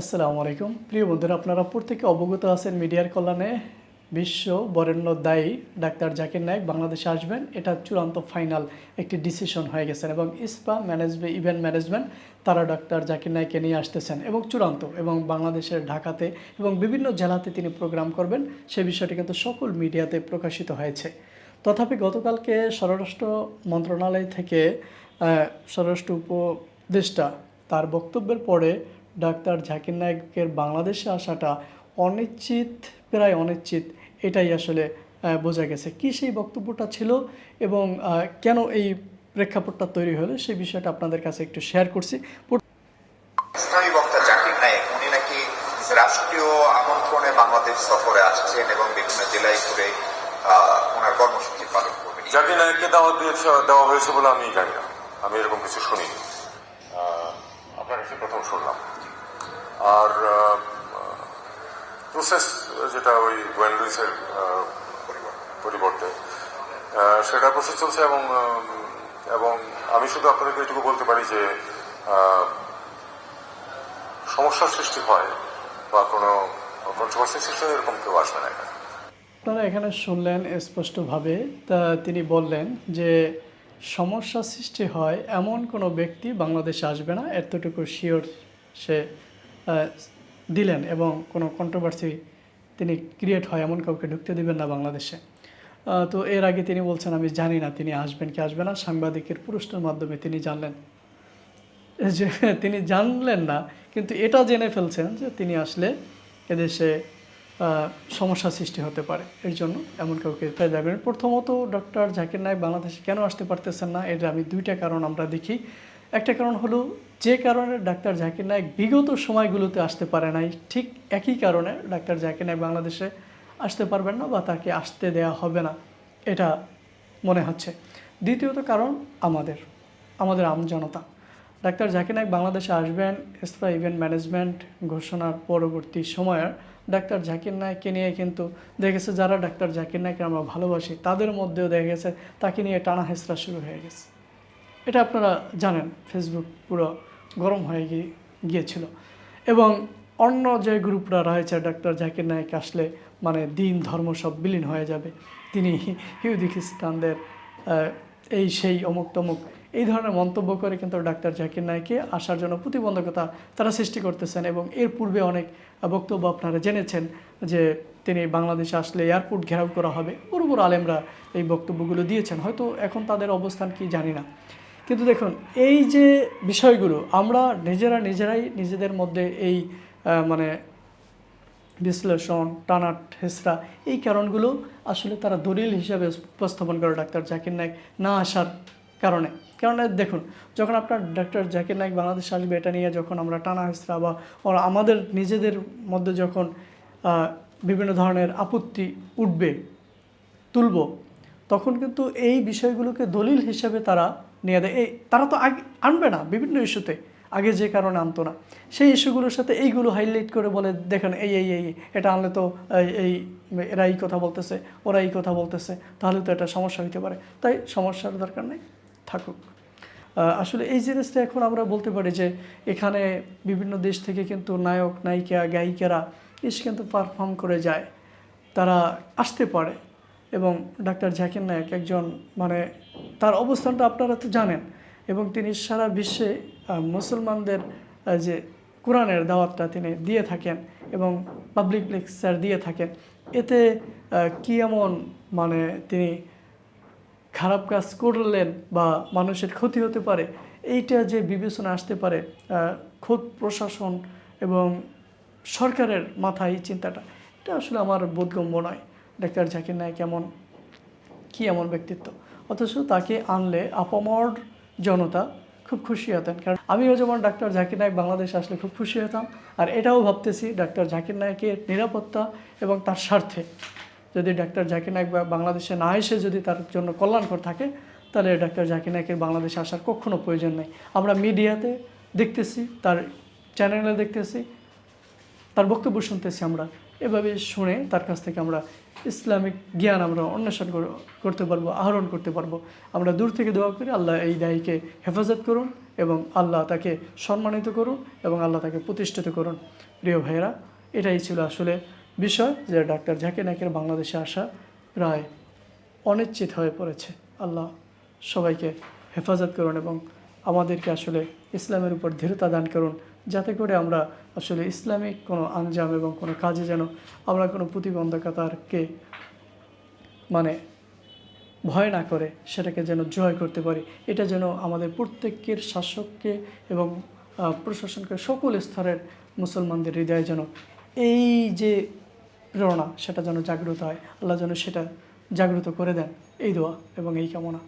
আসসালামু আলাইকুম। প্রিয় বন্ধুরা, আপনারা প্রত্যেকে অবগত আছেন মিডিয়ার কল্যাণে বিশ্ব বরেণ্য দায়ী ডাক্তার জাকির নায়েক বাংলাদেশে আসবেন। এটা চূড়ান্ত ফাইনাল একটি ডিসিশন হয়ে গেছেন এবং ইসপা ম্যানেজমেন্ট ইভেন্ট ম্যানেজমেন্ট, তারা ডাক্তার জাকির নায়েককে নিয়ে আসতেছেন এবং চূড়ান্ত এবং বাংলাদেশের ঢাকাতে এবং বিভিন্ন জেলাতে তিনি প্রোগ্রাম করবেন। সে বিষয়টি কিন্তু সকল মিডিয়াতে প্রকাশিত হয়েছে। তথাপি গতকালকে স্বরাষ্ট্র মন্ত্রণালয় থেকে স্বরাষ্ট্র উপদেষ্টা তার বক্তব্যের পরে ডাক্তার জাকির নায়েকের বাংলাদেশে আসাটা অনিশ্চিত প্রায় অনিশ্চিত এটাই আসলে আহ, বোঝা গেছে। কি সেই বক্তব্যটা ছিল এবং আহ, কেন এই প্রেক্ষাপটটা তৈরি হলো সেই বিষয়টা আপনাদের কাছে একটু শেয়ার করছি। ইসলামী বক্তা জাকির নায়েক উনি নাকি রাষ্ট্রীয় আমন্ত্রণে বাংলাদেশ সফরে আসছেন এবং বিভিন্ন জেলায় ঘুরে আহ, ওনার কর্মসূচি পালন করবেন। জাকির নায়ককে দাওয়াত দিয়েছে দেওয়া হয়েছে বলে আমি জানি না। আমি এরকম কিছু শুনি আপনার কাছে প্রথম শুনলাম। আর প্রসেস যেটা ওই ওয়েন লুইসের পরিবর্তে সেটা প্রসেস চলছে এবং এবং আমি শুধু আপনাদেরকে এটুকু বলতে পারি যে সমস্যার সৃষ্টি হয় বা কোনো কন্ট্রোভার্সি সৃষ্টি হয় এরকম কেউ আসবে না এখানে। আপনারা এখানে শুনলেন স্পষ্টভাবে, তা তিনি বললেন যে সমস্যা সৃষ্টি হয় এমন কোনো ব্যক্তি বাংলাদেশে আসবে না, এতটুকু শিওর সে দিলেন এবং কোনো কন্ট্রোভার্সি তিনি ক্রিয়েট হয় এমন কাউকে ঢুকতে দিবেন না বাংলাদেশে। তো এর আগে তিনি বলছেন, আমি জানি না তিনি আসবেন কি আসবে না। সাংবাদিকের পুরস্কার মাধ্যমে তিনি জানলেন। যে তিনি জানলেন না, কিন্তু এটা জেনে ফেলছেন যে তিনি আসলে এদেশে সমস্যা সৃষ্টি হতে পারে। এর জন্য এমন কাউকে পেয়ে যাবেন প্রথমত ডক্টর জাকির নায়েক বাংলাদেশে কেন আসতে পারতেছেন না? এটা আমি দুইটা কারণ আমরা দেখি। একটা কারণ হলো যে কারণে ডাক্তার জাকির নায়ক বিগত সময়গুলোতে আসতে পারে নাই, ঠিক একই কারণে ডাক্তার জাকির নায়েক বাংলাদেশে আসতে পারবেন না বা তাকে আসতে দেয়া হবে না, এটা মনে হচ্ছে। দ্বিতীয়ত কারণ আমাদের আমাদের আমজনতা ডাক্তার জাকির নায়েক বাংলাদেশে আসবেন এসরা ইভেন্ট ম্যানেজমেন্ট ঘোষণার পরবর্তী সময়ে ডাক্তার জাকির নায়ককে নিয়ে কিন্তু দেখেছে, যারা ডাক্তার জাকির নায়ককে আমরা ভালোবাসি, তাদের মধ্যেও দেখা গেছে তাকে নিয়ে টানা হেসরা শুরু হয়ে গেছে। এটা আপনারা জানেন ফেসবুক পুরো গরম হয়ে গিয়ে, গিয়েছিল। এবং অন্য যে গ্রুপরা রয়েছে, ডাক্তার জাকির নায়েক আসলে মানে দিন, ধর্ম সব বিলীন হয়ে যাবে। তিনি হিউদি খ্রিস্টানদের এই সেই অমুক তমুক, এই ধরনের মন্তব্য করে কিন্তু ডাক্তার জাকির নায়েককে আসার জন্য প্রতিবন্ধকতা তারা সৃষ্টি করতেছেন এবং এর পূর্বে অনেক বক্তব্য আপনারা জেনেছেন যে তিনি বাংলাদেশে আসলে এয়ারপোর্ট ঘেরাও করা হবে। বড় বড় আলেমরা এই বক্তব্যগুলো দিয়েছেন। হয়তো এখন তাদের অবস্থান কি জানি না। কিন্তু দেখুন, এই যে বিষয়গুলো, আমরা নিজেরা নিজেরাই নিজেদের মধ্যে এই মানে বিশ্লেষণ, টানা হেসরা এই কারণগুলো আসলে তারা দলিল হিসাবে উপস্থাপন করে ডাক্তার জাকির নায়েক না আসার কারণে। কারণ দেখুন, যখন আপনার ডাক্তার জাকির নায়েক বাংলাদেশ আসবে এটা নিয়ে যখন আমরা টানা হেসরা বা আমাদের নিজেদের মধ্যে যখন বিভিন্ন ধরনের আপত্তি উঠবে, তুলব, তখন কিন্তু এই বিষয়গুলোকে দলিল হিসাবে তারা নিয়ে দেয়। এই তারা তো আগে আনবে না, বিভিন্ন ইস্যুতে। আগে যে কারণে আনতো না। সেই ইস্যুগুলোর সাথে এইগুলো হাইলাইট করে বলে, দেখেন, এই এই এই, এটা আনলে তো, এই এরা এই কথা বলতেছে, ওরা এই কথা বলতেছে, তাহলে তো এটা সমস্যা হতে পারে। তাই সমস্যার দরকার নেই, থাকুক। আসলে এই জিনিসটা এখন আমরা বলতে পারি যে, এখানে বিভিন্ন দেশ থেকে কিন্তু নায়ক, নায়িকা, গায়িকারা এসে কিন্তু পারফর্ম করে যায়। তারা আসতে পারে। এবং ডাক্তার জাকির নায়ক একজন মানে তার অবস্থানটা আপনারা তো জানেন এবং তিনি সারা বিশ্বে মুসলমানদের যে কোরআনের দাওয়াতটা তিনি দিয়ে থাকেন এবং পাবলিক লেকচার দিয়ে থাকেন, এতে কি এমন মানে তিনি খারাপ কাজ করলেন বা মানুষের ক্ষতি হতে পারে, এইটা যে বিবেচনা আসতে পারে খোদ প্রশাসন এবং সরকারের মাথায় চিন্তাটা, এটা আসলে আমার বোধগম্য নয়। ডাক্তার জাকির নায়ক এমন, কি এমন ব্যক্তিত্ব? অথচ তাকে আনলে আপামর জনতা খুব খুশি হতেন। কারণ আমিও যেমন ডাক্তার জাকির নায়ক বাংলাদেশে আসলে খুব খুশি হতাম। আর এটাও ভাবতেছি ডাক্তার জাকির নায়কের নিরাপত্তা এবং তার স্বার্থে। যদি ডাক্তার জাকির নায়ক বাংলাদেশে না এসে যদি তার জন্য কল্যাণকর থাকে, তাহলে ডাক্তার জাকির নায়কের বাংলাদেশে আসার কখনো প্রয়োজন নেই। আমরা মিডিয়াতে দেখতেছি, তার চ্যানেলে দেখতেছি তার বক্তব্য শুনতেছি আমরা। এভাবে শুনে তার কাছ থেকে আমরা ইসলামিক জ্ঞান আমরা অন্বেষণ করতে পারব, আহরণ করতে পারব। আমরা দূর থেকে দোয়া করি, আল্লাহ এই দায়ীকে হেফাজত করুন এবং আল্লাহ তাকে সম্মানিত করুন এবং আল্লাহ তাকে প্রতিষ্ঠিত করুন। প্রিয় ভাইয়েরা, এটাই ছিল আসলে বিষয় যে ডাক্তার জাকির নাকের বাংলাদেশে আসা প্রায় অনিশ্চিত হয়ে পড়েছে। আল্লাহ সবাইকে হেফাজত করুন এবং আমাদেরকে আসলে ইসলামের উপর দৃঢ়তা দান করুন। যাতে করে আমরা আসলে ইসলামিক কোনো আঞ্জাম এবং কোনো কাজে যেন আমরা কোনো প্রতিবন্ধকতারকে মানে ভয় না করে, সেটাকে যেন জয় করতে পারি। এটা যেন আমাদের প্রত্যেকের শাসককে এবং প্রশাসনকে সকল স্তরের মুসলমানদের হৃদয়ে যেন এই যে প্রেরণা সেটা যেন জাগ্রত হয়। আল্লাহ যেন সেটা জাগ্রত করে দেন। এই দোয়া এবং এই কামনা।